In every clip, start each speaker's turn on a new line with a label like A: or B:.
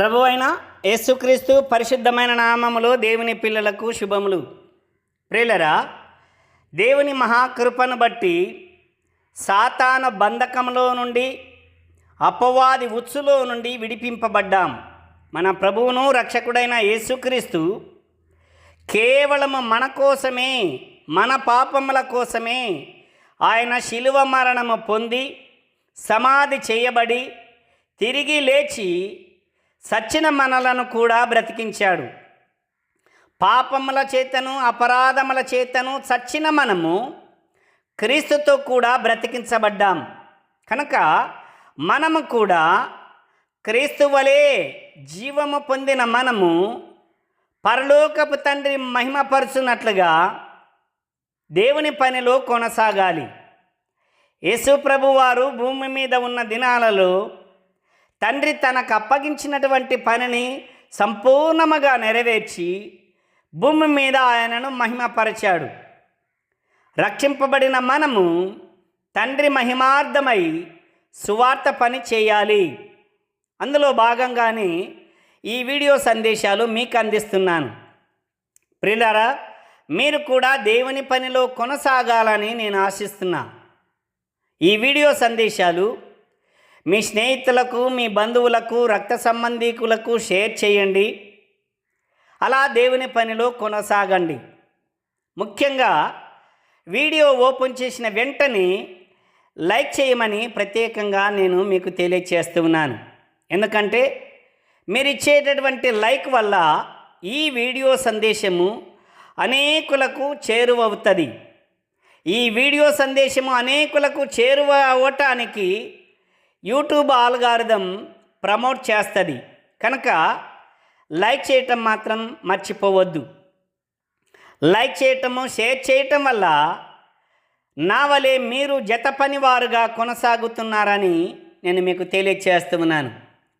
A: ప్రభు అయిన యేసుక్రీస్తు పరిశుద్ధమైన నామములో దేవుని పిల్లలకు శుభములు. ప్రియులరా దేవుని మహాకృపను బట్టి సాతాన బంధకంలో నుండి అపవాది ఉచ్చులో నుండి విడిపింపబడ్డాం. మన ప్రభువును రక్షకుడైన యేసుక్రీస్తు కేవలము మన కోసమే మన పాపముల కోసమే ఆయన శిలువ మరణము పొంది సమాధి చేయబడి తిరిగి లేచి సచ్చిన మనలను కూడా బ్రతికించాడు. పాపముల చేతను అపరాధముల చేతను చచ్చిన మనము క్రీస్తుతో కూడా బ్రతికించబడ్డాం. కనుక మనము కూడా క్రీస్తు వలె జీవము పొందిన మనము పరలోకపు తండ్రి మహిమపరుచున్నట్లుగా దేవుని పనిలో కొనసాగాలి. యేసు ప్రభు వారు భూమి మీద ఉన్న దినాలలో తండ్రి తనకు అప్పగించినటువంటి పనిని సంపూర్ణముగా నెరవేర్చి భూమి మీద ఆయనను మహిమపరిచాడు. రక్షింపబడిన మనము తండ్రి మహిమార్థమై సువార్త పని చేయాలి. అందులో భాగంగానే ఈ వీడియో సందేశాలు మీకు అందిస్తున్నాను. ప్రియులారా మీరు కూడా దేవుని పనిలో కొనసాగాలని నేను ఆశిస్తున్నా. ఈ వీడియో సందేశాలు మీ స్నేహితులకు మీ బంధువులకు రక్త సంబంధీకులకు షేర్ చేయండి. అలా దేవుని పనిలో కొనసాగండి. ముఖ్యంగా వీడియో ఓపెన్ చేసిన వెంటనే లైక్ చేయమని ప్రత్యేకంగా నేను మీకు తెలియచేస్తున్నాను. ఎందుకంటే మీరు ఇచ్చేటటువంటి లైక్ వల్ల ఈ వీడియో సందేశము అనేకులకు చేరువవుతుంది. ఈ వీడియో సందేశము అనేకులకు చేరువ అవ్వటానికి యూట్యూబ్ ఆల్గారిథం ప్రమోట్ చేస్తుంది. కనుక లైక్ చేయటం మాత్రం మర్చిపోవద్దు. లైక్ చేయటము షేర్ చేయటం వల్ల నా వలె మీరు జత పనివారుగా కొనసాగుతున్నారని నేను మీకు తెలియచేస్తున్నాను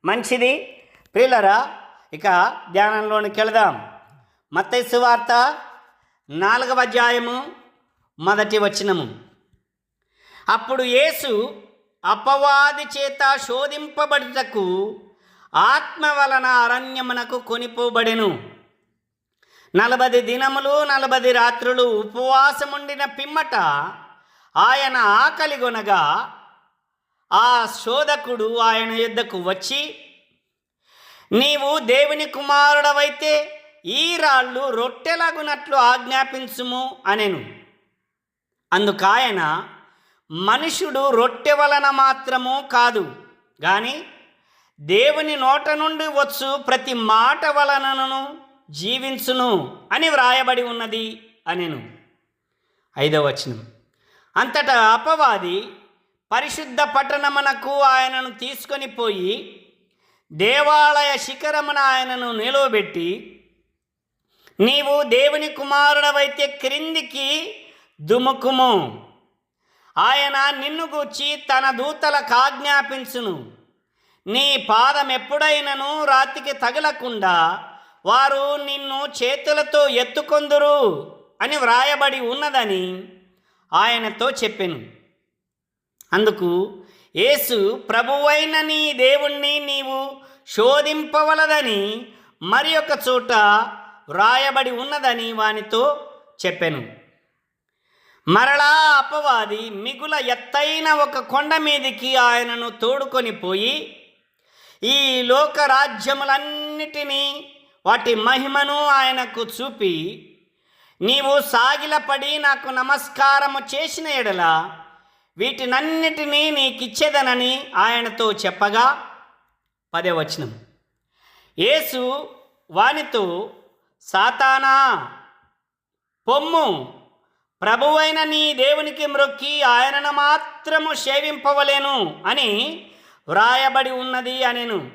A: మంచిది. ప్రియులరా ఇక ధ్యానంలోనికి వెళదాం. మత్తైసు వార్త నాలుగవ అధ్యాయము మొదటి వచనము. అప్పుడు యేసు అపవాది చేత శోధింపబడుటకు ఆత్మ వలన అరణ్యమునకు కొనిపోబడెను. నలభై దినములు నలభై రాత్రులు ఉపవాసముండిన పిమ్మట ఆయన ఆకలిగొనగా ఆ శోధకుడు ఆయన యుద్ధకు వచ్చి నీవు దేవుని కుమారుడవైతే ఈ రాళ్ళు రొట్టెలగునట్లు ఆజ్ఞాపించుము అనెను. అందుకాయన మనుషుడు రొట్టె వలన మాత్రము కాదు. కానీ దేవుని నోట నుండి వచ్చు ప్రతి మాట వలనను జీవించును అని వ్రాయబడి ఉన్నది అనెను. ఐదవ వచనం. అంతటా అపవాది పరిశుద్ధ పట్టణమునకు ఆయనను తీసుకొని పోయి దేవాలయ శిఖరమున ఆయనను నిలువబెట్టి నీవు దేవుని కుమారుడవైతే క్రిందికి దుముకుము ఆయన నిన్ను గూర్చి తన దూతలకు ఆజ్ఞాపించును నీ పాదం ఎప్పుడైనను రాతికి తగలకుండా వారు నిన్ను చేతులతో ఎత్తుకొందురు అని వ్రాయబడి ఉన్నదని ఆయనతో చెప్పెను. అందుకు యేసు ప్రభువైన నీ దేవుణ్ణి నీవు శోధింపవలదని మరి ఒక చోట వ్రాయబడి ఉన్నదని వానితో చెప్పెను. మరలా అపవాది మిగుల ఎత్తైన ఒక కొండ మీదికి ఆయనను తోడుకొని పోయి ఈ లోక రాజ్యములన్నిటినీ వాటి మహిమను ఆయనకు చూపి నీవు సాగిలపడి నాకు నమస్కారము చేసిన ఎడల వీటినన్నిటినీ నీకిచ్చేదనని ఆయనతో చెప్పగా పదే వచనం. యేసు వానితో సాతానా పొమ్ము ప్రభువైన నీ దేవునికి మ్రొక్కి ఆయనను మాత్రము సేవింపవలేను అని వ్రాయబడి ఉన్నది అనెను.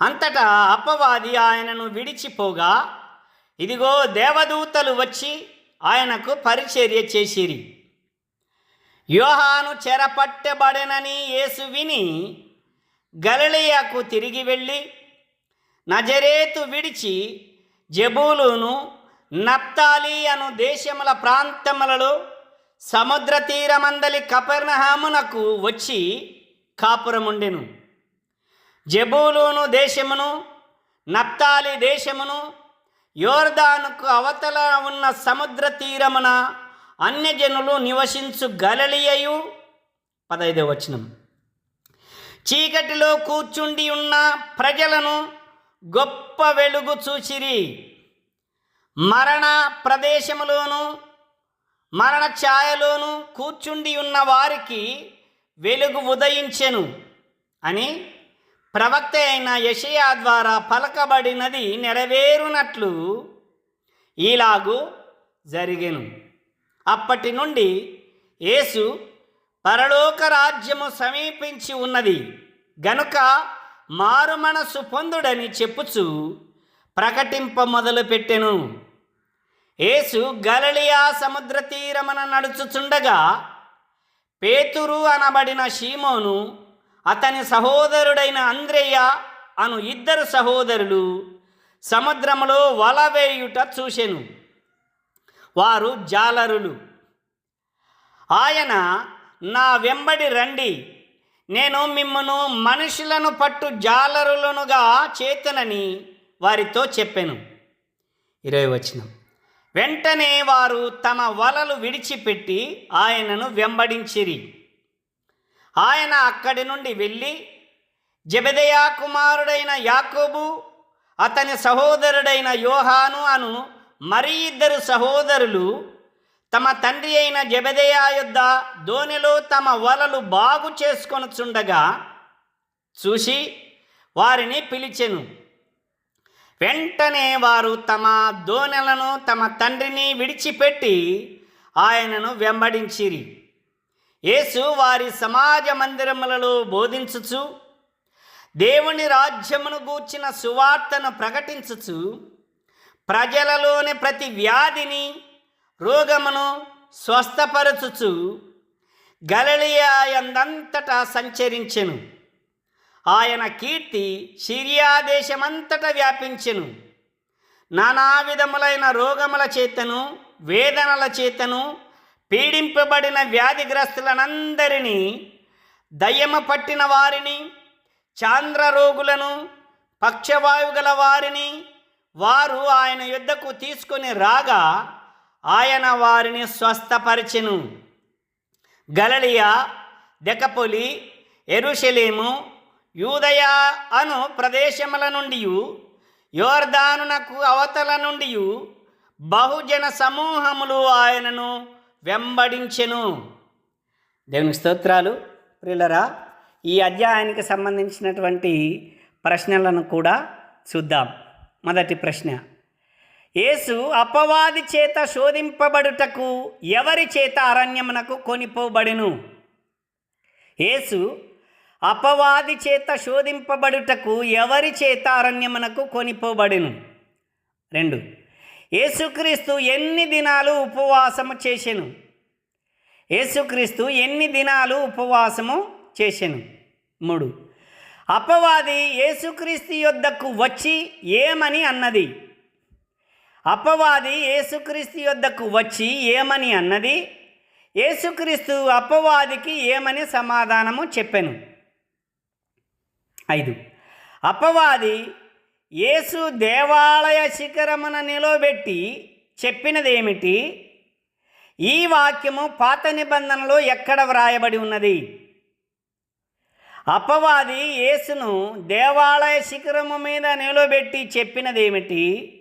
A: అంతటా అపవాది ఆయనను విడిచిపోగా ఇదిగో దేవదూతలు వచ్చి ఆయనకు పరిచర్య చేసిరి. యోహాను చెరపట్టబడనని యేసు విని గలిలియాకు తిరిగి వెళ్ళి నజరేతు విడిచి జబూలును నప్తాలి అను దేశముల ప్రాంతములలో సముద్ర తీరమందలి కపెర్నహామునకు వచ్చి కాపురముండెను. జబూలోను దేశమును నప్తాలి దేశమును యోర్దానుకు అవతల ఉన్న సముద్ర తీరమున అన్యజనులు నివసించు గలలియయు పదైదవ వచనం. చీకటిలో కూర్చుండి ఉన్న ప్రజలను గొప్ప వెలుగు చూచిరి. మరణ ప్రదేశములోను మరణ ఛాయలోను కూర్చుండి ఉన్న వారికి వెలుగు ఉదయించెను అని ప్రవక్త అయిన యషయా ద్వారా పలకబడినది నెరవేరునట్లు ఇలాగు జరిగెను. అప్పటి నుండి యేసు పరలోక రాజ్యము సమీపించి ఉన్నది. గనుక మారు మనసు పొందుడని చెప్పుచు ప్రకటింప మొదలుపెట్టెను. యేసు గలలియా సముద్ర తీరమన నడుచుచుండగా పేతురు అనబడిన షీమోను అతని సహోదరుడైన అంద్రేయ అను ఇద్దరు సహోదరులు సముద్రములో వల వేయుట చూసెను వారు జాలరులు. ఆయన నా వెంబడి రండి. నేను మిమ్మను మనుషులను పట్టు జాలరులనుగా చేతనని వారితో చెప్పాను. ఇరవై వచనం. వెంటనే వారు తమ వలలు విడిచిపెట్టి ఆయనను వెంబడించిరి. ఆయన అక్కడి నుండి వెళ్ళి జబెదయా కుమారుడైన యాకోబు అతని సహోదరుడైన యోహాను అను మరి ఇద్దరు సహోదరులు తమ తండ్రి అయిన జబెదయా యొద్ద దోనిలో తమ వలలు బాగు చేసుకొనుచుండగా చూసి వారిని పిలిచెను. వెంటనే వారు తమ దోణెలను తమ తండ్రిని విడిచిపెట్టి ఆయనను వెంబడించిరి. యేసు వారి సమాజ మందిరములలో బోధించుచు దేవుని రాజ్యమును గూర్చిన సువార్తను ప్రకటించుచు ప్రజలలోని ప్రతి వ్యాధిని రోగమును స్వస్థపరచుచు గలలియాయందంతటా సంచరించెను. ఆయన కీర్తి సిరియా దేశమంతటా వ్యాపించెను. నానా విధములైన రోగముల చేతను వేదనల చేతను పీడింపబడిన వ్యాధిగ్రస్తులనందరినీ దయ్యమ పట్టిన వారిని చాంద్ర రోగులను పక్షవాయు గల వారిని వారు ఆయన యుద్ధకు తీసుకొని రాగా ఆయన వారిని స్వస్థపరిచెను. గలలియా దెకపొలి ఎరుషలేము యూదయ అను ప్రదేశముల నుండి యోర్దానునకు అవతల నుండి బహుజన సమూహములు ఆయనను వెంబడించెను. దేవుని స్తోత్రాలు. ప్రియులరా ఈ అధ్యాయానికి సంబంధించినటువంటి ప్రశ్నలను కూడా చూద్దాం. మొదటి ప్రశ్న. యేసు అపవాది చేత శోధింపబడుటకు ఎవరి చేత అరణ్యమునకు కొనిపోబడెను? యేసు అపవాది చేత శోధింపబడుటకు ఎవరి చేత అరణ్యమునకు కొనిపోబడెను? రెండు. యేసుక్రీస్తు ఎన్ని దినాలు ఉపవాసము చేసెను? యేసుక్రీస్తు ఎన్ని దినాలు ఉపవాసము చేసెను? మూడు. అపవాది యేసుక్రీస్తు యొద్దకు వచ్చి ఏమని అన్నది? అపవాది యేసుక్రీస్తు యొద్దకు వచ్చి ఏమని అన్నది? యేసుక్రీస్తు అపవాదికి ఏమని సమాధానము చెప్పాను? ఐదు. అపవాది యేసు దేవాలయ శిఖరమున నిలబెట్టి చెప్పినదేమిటి? ఈ వాక్యము పాత నిబంధనలో ఎక్కడ వ్రాయబడి ఉన్నది? అపవాది యేసును దేవాలయ శిఖరము మీద నిలబెట్టి చెప్పినదేమిటి?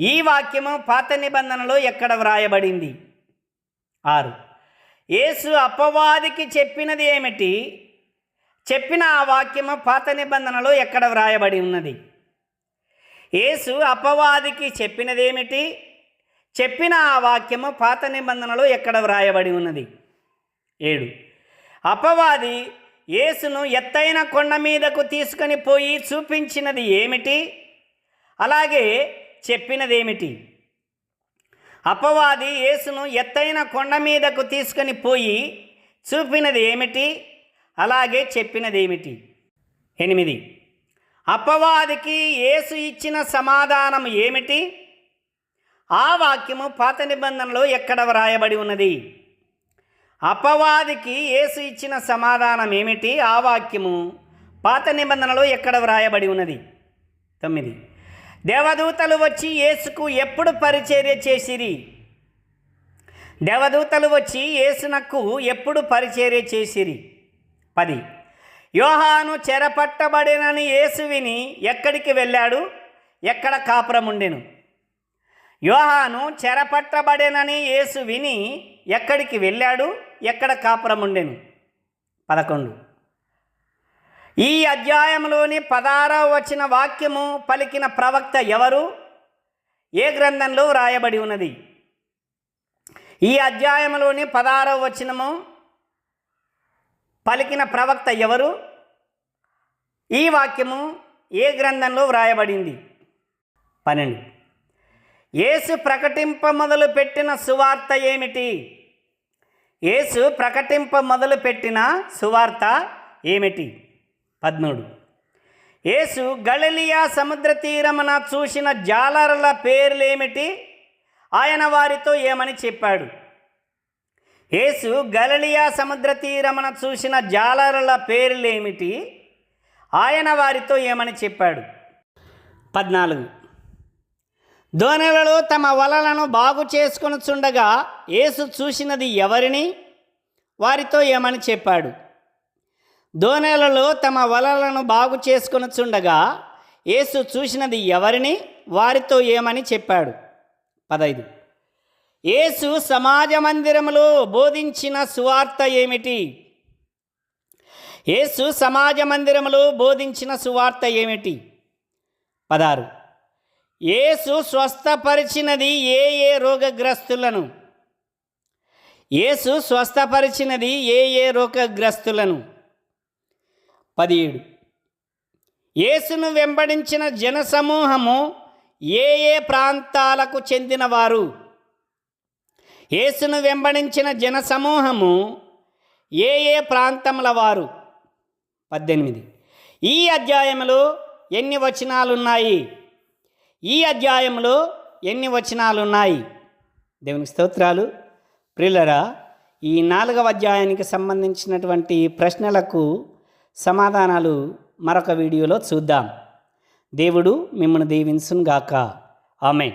A: ఈ వాక్యము పాత నిబంధనలో ఎక్కడ వ్రాయబడింది? ఆరు. యేసు అపవాదికి చెప్పినది ఏమిటి చెప్పిన ఆ వాక్యము పాత నిబంధనలో ఎక్కడ వ్రాయబడి ఉన్నది? యేసు అపవాదికి చెప్పినదేమిటి? చెప్పిన ఆ వాక్యము పాత నిబంధనలో ఎక్కడ వ్రాయబడి ఉన్నది? ఏడు. అపవాది యేసును ఎత్తైన కొండ మీదకు తీసుకొని పోయి చూపించినది ఏమిటి? అలాగే చెప్పినదేమిటి? అపవాది యేసును ఎత్తైన కొండ మీదకు తీసుకొని పోయి చూపినది ఏమిటి? అలాగే చెప్పినదేమిటి? ఎనిమిది. అపవాదికి యేసు ఇచ్చిన సమాధానం ఏమిటి? ఆ వాక్యము పాత నిబంధనలో ఎక్కడ వ్రాయబడి ఉన్నది? అపవాదికి యేసు ఇచ్చిన సమాధానం ఏమిటి? ఆ వాక్యము పాత నిబంధనలో ఎక్కడ వ్రాయబడి ఉన్నది? తొమ్మిది. దేవదూతలు వచ్చి యేసుకు ఎప్పుడు పరిచర్య చేసిరి? దేవదూతలు వచ్చి యేసునకు ఎప్పుడు పరిచర్య చేసిరి? పది. యోహాను చెరపట్టబడినని యేసు విని ఎక్కడికి వెళ్ళాడు? ఎక్కడ కాపురముండెను? యోహాను చెరపట్టబడేనని యేసు విని ఎక్కడికి వెళ్ళాడు? ఎక్కడ కాపురముండెను? పదకొండు. ఈ అధ్యాయంలోని పదారవ వచ్చిన వాక్యము పలికిన ప్రవక్త ఎవరు? ఏ గ్రంథంలో వ్రాయబడి ఉన్నది? ఈ అధ్యాయంలోని పదారవ వచనము పలికిన ప్రవక్త ఎవరు? ఈ వాక్యము ఏ గ్రంథంలో వ్రాయబడింది? పన్నెండు. యేసు ప్రకటింప మొదలు పెట్టిన సువార్త ఏమిటి? యేసు ప్రకటింప మొదలు పెట్టిన సువార్త ఏమిటి? పద్మూడు. యేసు గళలియా సముద్ర తీరమున చూసిన జాలరుల పేర్లేమిటి? ఆయన వారితో ఏమని చెప్పాడు? యేసు గలలియా సముద్ర తీరమున చూసిన జాలరుల పేర్లేమిటి? ఆయన వారితో ఏమని చెప్పాడు? పద్నాలుగు. దోణెలలో తమ వలలను బాగు చేసుకుని చుండగా యేసు చూసినది ఎవరిని? వారితో ఏమని చెప్పాడు? దోణెలలో తమ వలలను బాగు చేసుకుని చుండగా యేసు చూసినది ఎవరిని? వారితో ఏమని చెప్పాడు? పదైదు. యేసు సమాజ మందిరములో బోధించిన సువార్త ఏమిటి? యేసు సమాజ మందిరములో బోధించిన సువార్త ఏమిటి? పదారు యేసు స్వస్థపరిచినది ఏ ఏ రోగగ్రస్తులను? యేసు స్వస్థపరిచినది ఏ ఏ రోగగ్రస్తులను? పదిహేడు. యేసును వెంబడించిన జనసమూహము ఏ ఏ ప్రాంతాలకు చెందినవారు? యేసును వెంబడించిన జనసమూహము ఏ ఏ ప్రాంతముల వారు? పద్దెనిమిది. ఈ అధ్యాయంలో ఎన్ని వచనాలున్నాయి? ఈ అధ్యాయంలో ఎన్ని వచనాలున్నాయి? దేవునికి స్తోత్రాలు. ప్రిల్లరా ఈ నాలుగవ అధ్యాయానికి సంబంధించినటువంటి ప్రశ్నలకు సమాధానాలు మరొక వీడియోలో చూద్దాం. దేవుడు మిమ్మల్ని దీవించునుగాక. ఆమె